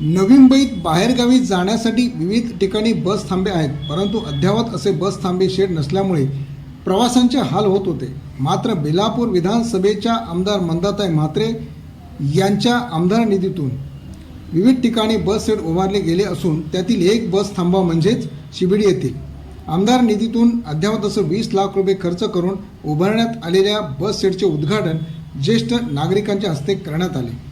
नवी मुंबईत बाहेरगावी जाण्यासाठी विविध ठिकाणी बस थांबे आहेत परंतु अद्ययावत असे बस थांबे शेड नसल्यामुळे प्रवाशांचे हाल होत होते. मात्र बेलापूर विधानसभेच्या आमदार मंदाताई म्हात्रे यांच्या आमदार निधीतून विविध ठिकाणी बस शेड उभारले गेले असून त्यातील एक बस थांबा म्हणजेच शिबिडी येथील. आमदार निधीतून अद्ययावत असं वीस लाख रुपये खर्च करून उभारण्यात आलेल्या बस शेडचे उद्घाटन ज्येष्ठ नागरिकांच्या हस्ते करण्यात आले.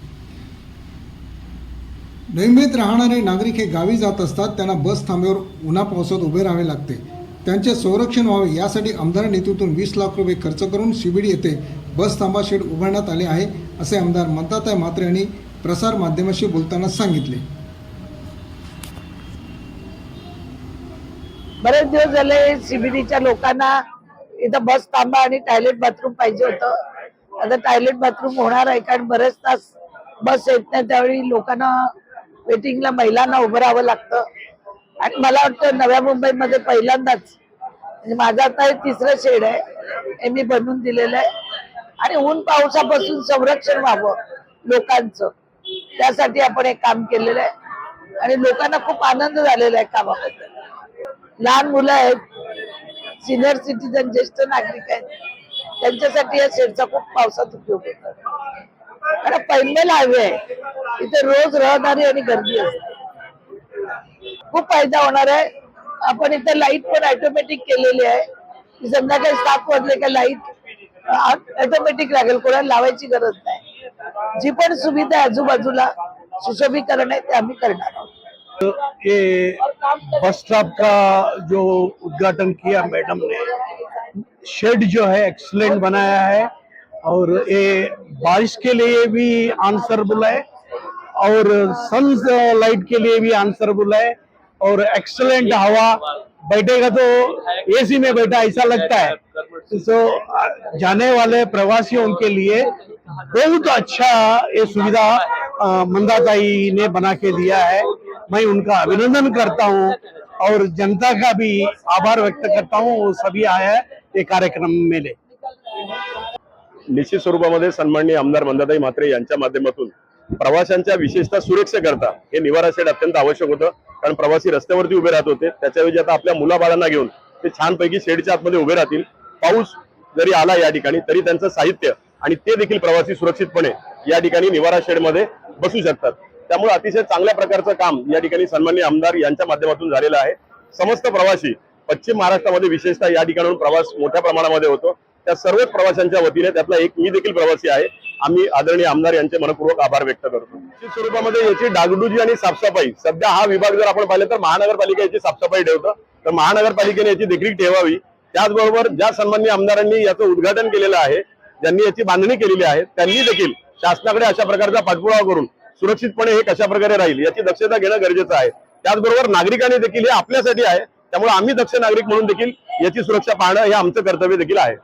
नियमित राहणारे नागरिक हे गावी जात असतात त्यांना बस थांब्यावर उन्हा पावसात उभे राहावे लागते. त्यांचे संरक्षण व्हावे यासाठी आमदार निधीतून वीस लाख रुपये खर्च करून शिबिडी येथे बस थांबा शेड उभारण्यात आले आहे असे आमदार मंताताई म्हात्रे यांनी प्रसार माध्यमाशी बोलताना सांगितले. बरेच दिवस झाले सीबीडीच्या लोकांना इथं बस थांबा आणि टॉयलेट बाथरूम पाहिजे होतं. आता टॉयलेट बाथरूम होणार आहे कारण बरेच तास बस येत नाही त्यावेळी लोकांना वेटिंगला महिलांना उभं राहावं लागतं. आणि मला वाटतं नव्या मुंबईमध्ये पहिल्यांदाच म्हणजे माझं आता हे तिसरं शेड आहे हे मी बनवून दिलेलं आहे. आणि ऊन पावसापासून संरक्षण व्हावं लोकांचं. त्यासाठी आपण हे काम केलेलं आहे. आणि लोकांना खूप आनंद झालेला आहे कामाबद्दल. लहान मुलं आहेत सिनियर सिटीजन ज्येष्ठ नागरिक आहेत त्यांच्यासाठी या शेडचा खूप पावसात उपयोग होतो. अरे पहिले हायवे आहे इथे रोज रहदारी आणि गर्दी असते. खूप फायदा होणार आहे. आपण इथे लाइट पण ऑटोमॅटिक केलेली आहे. की संध्याकाळी सात वाजले का लाइट ऑटोमॅटिक लागेल. कोणाला लावायची गरज नाही. जी पण सुविधा आहे आजूबाजूला सुशोभीकरण आहे ते आम्ही करणार आहोत. ये बस स्टॉप का जो उद्घाटन किया मैडम ने शेड जो है एक्सलेंट बनाया है. और ये बारिश के लिए भी आंसरबुल है, और सन लाइट के लिए भी आंसरबुल है, और एक्सलेंट हवा बैठेगा तो एसी में बैठा ऐसा लगता है। तो जाने वाले प्रवासियों के लिए बहुत अच्छा ये सुविधा मंदाताई ने बना के दिया है। मैं उनका अभिनंदन करता हूँ, और जनता का भी आभार व्यक्त करता हूँ, वो सभी आया है, ये कार्यक्रम में ले निश्चित स्वरूपामध्ये सन्माननीय आमदार मंदाताई म्हात्रे यांच्या माध्यमातून प्रवाशांच्या विशेषतः सुरक्षेकरता हे निवारा शेड अत्यंत आवश्यक होतं. कारण प्रवासी रस्त्यावरती उभे राहत होते. त्याच्याऐवजी आता आपल्या मुलाबाळांना घेऊन ते छानपैकी शेडच्या आतमध्ये उभे राहतील. पाऊस जरी आला या ठिकाणी तरी त्यांचं साहित्य आणि ते देखील प्रवासी सुरक्षितपणे या ठिकाणी निवारा शेडमध्ये बसू शकतात. त्यामुळे अतिशय चांगल्या प्रकारचं काम या ठिकाणी सन्माननीय आमदार यांच्या माध्यमातून झालेलं आहे. समस्त प्रवासी पश्चिम महाराष्ट्रामध्ये विशेषतः या ठिकाणून प्रवास मोठ्या प्रमाणामध्ये होतो. त्या सर्वच प्रवाशांच्या वतीने त्यातला एक मी देखील प्रवासी आहे. आम्ही आदरणीय आमदार यांचे मनपूर्वक आभार व्यक्त करतो. निश्चित स्वरूपामध्ये याची डागडुजी आणि साफसफाई. सध्या हा विभाग जर आपण पाहिलं तर महानगरपालिका याची साफसफाई ठेवतं. तर महानगरपालिकेने याची देखील ठेवावी. त्याचबरोबर ज्या सन्मान्य आमदारांनी याचं उद्घाटन केलेलं आहे ज्यांनी याची बांधणी केलेली आहे त्यांनी देखील शासनाकडे अशा प्रकारचा पाठपुरावा करून सुरक्षितपणे हे कशा प्रकारे राहील याची दक्षता घेणं गरजेचं आहे. त्याचबरोबर नागरिकांनी देखील हे आपल्यासाठी आहे. त्यामुळे आम्ही दक्ष नागरिक म्हणून देखील याची सुरक्षा पाहणं हे आमचं कर्तव्य देखील आहे.